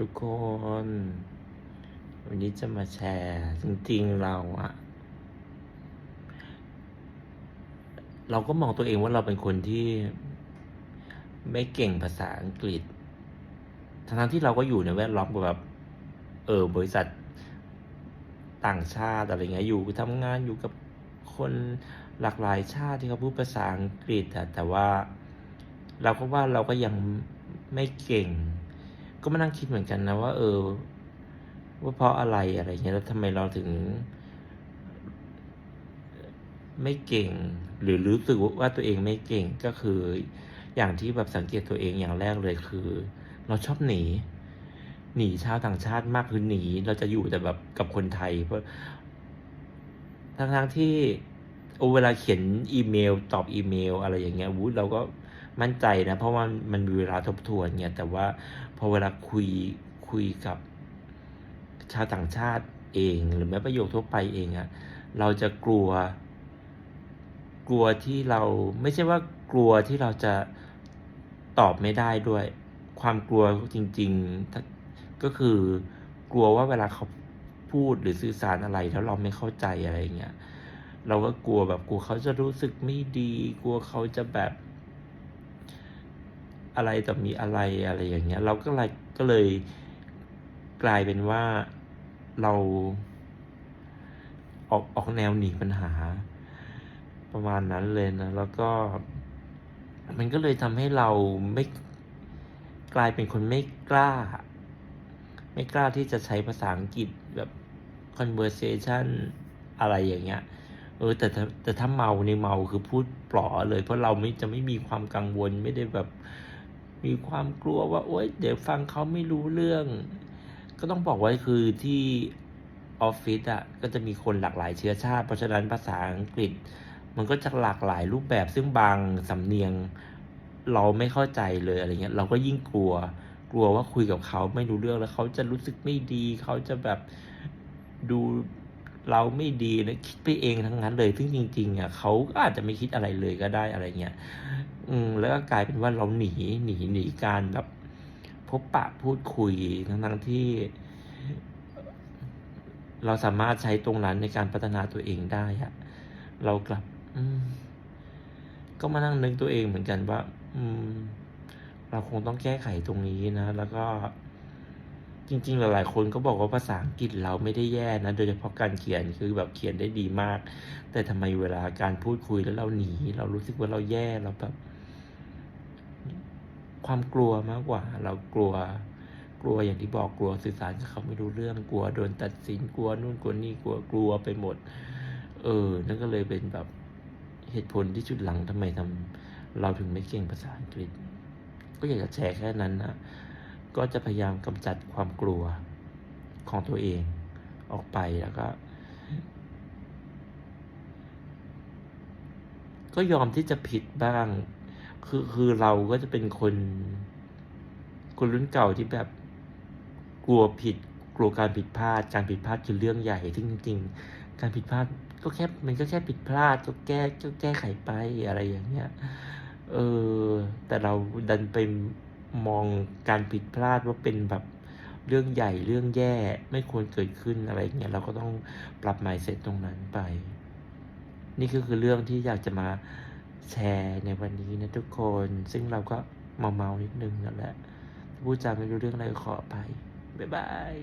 ทุกคน วันนี้จะมาแชร์ จริงๆเราอะเราก็มองตัวเองว่าเราเป็นคนที่ไม่เก่งภาษาอังกฤษ ทั้งที่เราก็อยู่ในแวดล้อมกับแบบเออบริษัทต่างชาติอะไรเงี้ยอยู่ทำงานอยู่กับคนหลากหลายชาติที่เขาพูดภาษาอังกฤษอะแต่ว่าเราก็ว่าเราก็ยังไม่เก่ง ก็มานั่งคิดเหมือนกันนะว่า เออ ว่าเพราะอะไรอะไรเงี้ยแล้วทำไมเราถึง ไม่เก่ง หรือรู้สึกว่าตัวเองไม่เก่งก็คืออย่างที่แบบสังเกตตัวเองอย่างแรกเลยคือ เราชอบหนี หนีชาวต่างชาติมากคือหนี เราจะอยู่แต่แบบกับคนไทย เพราะทั้งทั้งๆที่เวลาเขียนอีเมล ตอบอีเมล อะไรอย่างเงี้ยวูดเราก็ มั่นใจนะ เพราะว่ามันมีเวลาทบทวนเนี่ยแต่ว่าพอเวลาคุยคุยกับชาวต่างชาติเอง หรือแม้ประโยคทั่วไปเองอะเราจะกลัว กลัวที่เราไม่ใช่ว่ากลัวที่เราจะตอบไม่ได้ด้วย ความกลัวจริง ๆ ก็คือกลัวว่าเวลาเขาพูดหรือสื่อสารอะไรแล้วเราไม่เข้าใจอะไรเงี้ยเราก็กลัวแบบกลัวเขาจะรู้สึกไม่ดี กลัวเขาจะแบบ อะไรต่อมีอะไรอะไรอย่างเงี้ย เราก็เลยก็เลยกลายเป็นว่าเราออกออกแนวหนีปัญหา ประมาณนั้นเลยนะ แล้วก็ มันก็เลยทำให้เราไม่กลายเป็นคนไม่กล้า ไม่กล้าที่จะใช้ภาษาอังกฤษแบบ conversation อะไรอย่างเงี้ยเออแต่แต่ถ้าเมาในเมาคือพูดปลอเลย เพราะเราไม่จะไม่มีความกังวลไม่ได้แบบ มีความกลัวว่าโอ๊ยเดี๋ยวฟังเขาไม่รู้เรื่อง ก็ต้องบอกว่าคือที่ออฟฟิศอะก็จะมีคนหลากหลายเชื้อชาติ เพราะฉะนั้นภาษาอังกฤษ มันก็จะหลากหลายรูปแบบซึ่งบางสำเนียงเราไม่เข้าใจเลยอะไรเงี้ยเราก็ยิ่งกลัว กลัวว่าคุยกับเขาไม่รู้เรื่องแล้วเขาจะรู้สึกไม่ดี เขาจะแบบดูเราไม่ดีนะคิดไปเองทั้งนั้นเลย ซึ่งจริงๆอะเขาก็อาจจะไม่คิดอะไรเลยก็ได้อะไรเงี้ย อืมแล้วก็กลายเป็นว่าเราหนีหนีหนีการแบบพบปะพูดคุยทั้งทั้งที่ เราสามารถใช้ตรงนั้นในการพัฒนาตัวเองได้อะเรากลับ อืม ก็มานั่งนึกตัวเองเหมือนกันว่า อืม เราคงต้องแก้ไขตรงนี้นะ แล้วก็จริงๆ หลายๆ คนก็บอกว่าภาษาอังกฤษเราไม่ได้แย่นะ โดยเฉพาะการเขียนคือแบบเขียนได้ดีมาก แต่ทำไมเวลาการพูดคุยแล้วเราหนี เรารู้สึกว่าเราแย่เราแบบ ความกลัวมากกว่า เรากลัว กลัวอย่างที่บอกกลัวสื่อสารกับเขาไม่รู้เรื่องกลัวโดนตัดสินกลัวนู่นกลัวนี่กลัวกลัวไปหมด เออ นั่นก็เลยเป็นแบบเหตุผลที่จุดหลังทำไมทำเราถึงไม่เก่งภาษาอังกฤษ ก็อยากจะแชร์แค่นั้นนะก็จะพยายามกำจัดความกลัวของตัวเองออกไปแล้วก็ก็ยอมที่จะผิดบ้าง คือคือเราก็จะเป็นคน คนรุ่นเก่าที่แบบกลัวผิด กลัวการผิดพลาด การผิดพลาดคือเรื่องใหญ่ซึ่งจริงๆการผิดพลาดก็แค่มันก็แค่ผิดพลาดก็แก้ก็แก้ไขไปอะไรอย่างเงี้ยเออแต่เราดันไปมองการผิดพลาดว่าเป็นแบบเรื่องใหญ่เรื่องแย่ไม่ควรเกิดขึ้นอะไรเงี้ยเราก็ต้องปรับ mindset ตรงนั้นไป นี่ก็คือเรื่องที่อยากจะมา แชร์ในวันนี้นะทุกคน ซึ่งเราก็เมาเมานิดนึงนั่นแหละพูดจาไม่รู้เรื่องอะไรขอไป บ๊ายบาย